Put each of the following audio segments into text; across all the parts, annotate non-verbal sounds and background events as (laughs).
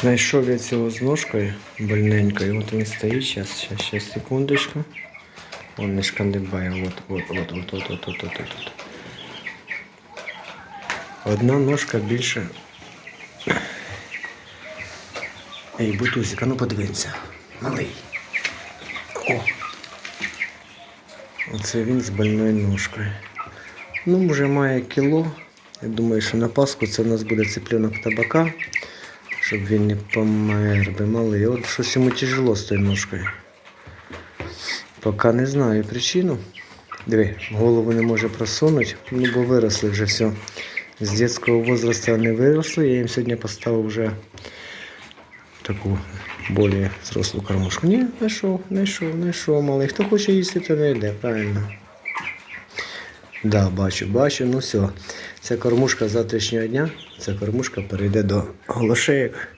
Знайшов я цього з ножкою больненькою. От він стоїть, зараз, зараз, зараз, секундочку. Он не шкандибає, от, от, от, от, от, от, от, от, от. Одна ножка більше. Ей, бутузик, а ну подивися. Малий. О. Оце він з больною ножкою. Ну, вже має кіло. Я думаю, що на Пасху це в нас буде цыпленок табака, щоб він не помер би малий. От щось йому тяжело з тою ножкою. Поки не знаю причину. Диви, голову не може просунути, ну бо виросли вже все. З дитячого возрасту не виросли. Я їм сьогодні поставив вже таку більш взрослу кормушку. Ні, знайшов, знайшов, знайшов малий. Хто хоче їсти, то не йде, правильно. Да, бачу, бачу, ну все. Ця кормушка завтрашнього дня, ця кормушка перейде до голошеєк.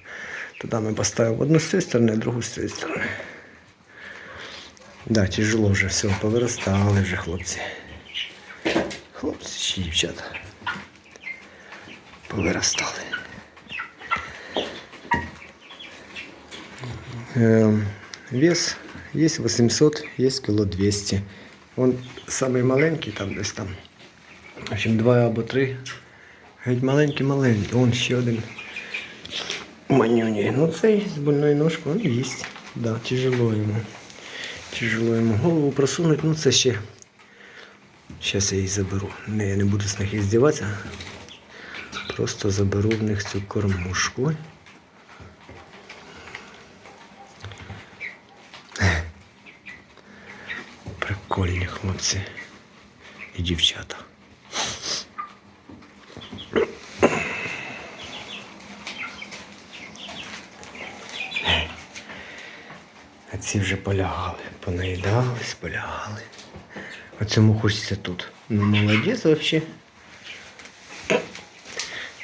Туди ми поставимо одну з цієї сторони, другу з цієї сторони. Да, тяжело вже все, повиростали вже хлопці. Хлопці чи дівчата. Повиростали. Ем, вес є 800, є кіло 200. Он самий маленький там десь там. В общем, два або три. Геть маленький, маленький. Он ще один. Манюні. Ну цей з больною ножкою він їсть. Да, тяжело йому. Тяжело йому голову просунуть, ну це ще. Зараз я її заберу. Не, я не буду з них іздіватися. Просто заберу в них цю кормушку. Прикольні хлопці і дівчата. А ці вже полягали, понаїдались, полягали. А цьому хочеться тут. Ну, молодець вообще.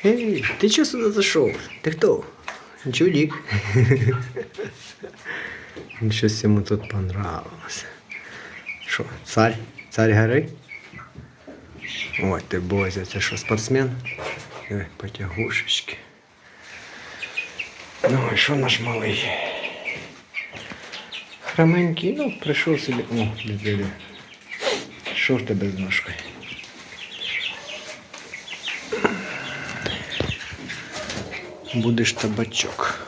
Ей, ти чого сюди зайшов? Ти хто? Чудік. Щось (laughs) йому тут понравилось. Що, царь? Царь гори? Ой, ти Бозя, це що, спортсмен? Диви, потягушечки. Ну, і що наш малий? Храменький, ну, прийшов собі. О, диви. Що в тебе з ножкою? Будеш табачок.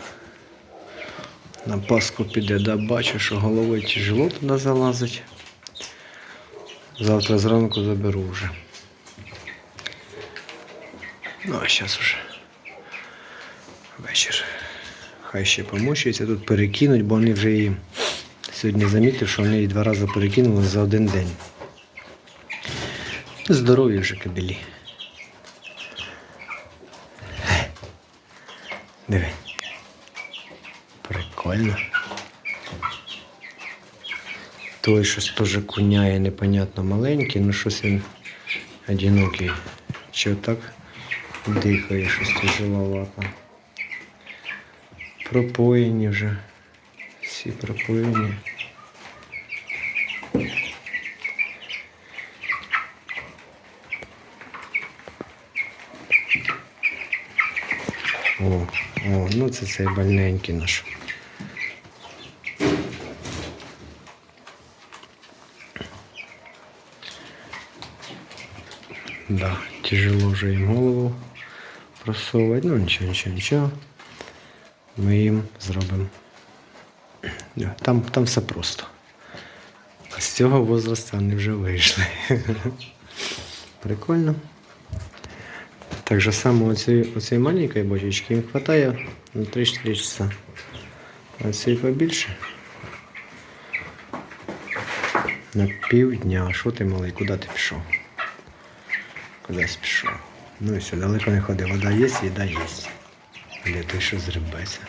На Пасху піде, да, бачу, що головою тяжело туди залазить. Завтра зранку заберу вже. Ну, а зараз вже вечір. Хай ще помучується тут перекинуть, бо вони вже її сьогодні замітив, що вони її два рази перекинули за один день. Здорові вже кабелі. Диви. Прикольно. Той щось теж куняє непонятно маленький, ну щось він одинокий. Чи отак дихає щось тяжеловато. Пропоєні вже. Всі пропоєні. О, о, ну це цей больненький наш. Да, тяжело вже їм голову просовувати. Ну нічого, нічого, нічого. Ми їм зробимо. Там, там все просто. А з цього возрасту вони вже вийшли. (laughs) Прикольно. Так же само оцей, оцей маленької бочечки їм вистачає на 3-4 часа. А цей побільше. На півдня. Що ти малий? Куди ти пішов? Кудись пішов. Ну і все, далеко не ходи. Вода є, їда є. Де ти що зрибеться?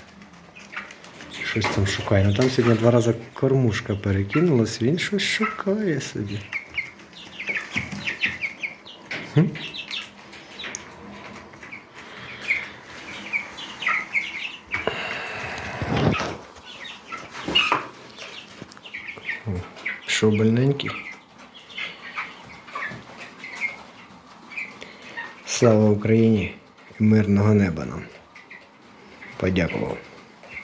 Щось там шукає. Ну там сьогодні два рази кормушка перекинулась, він щось шукає собі. Хм? О, Пішов больненький. Слава Україні і мирного неба нам. подякував.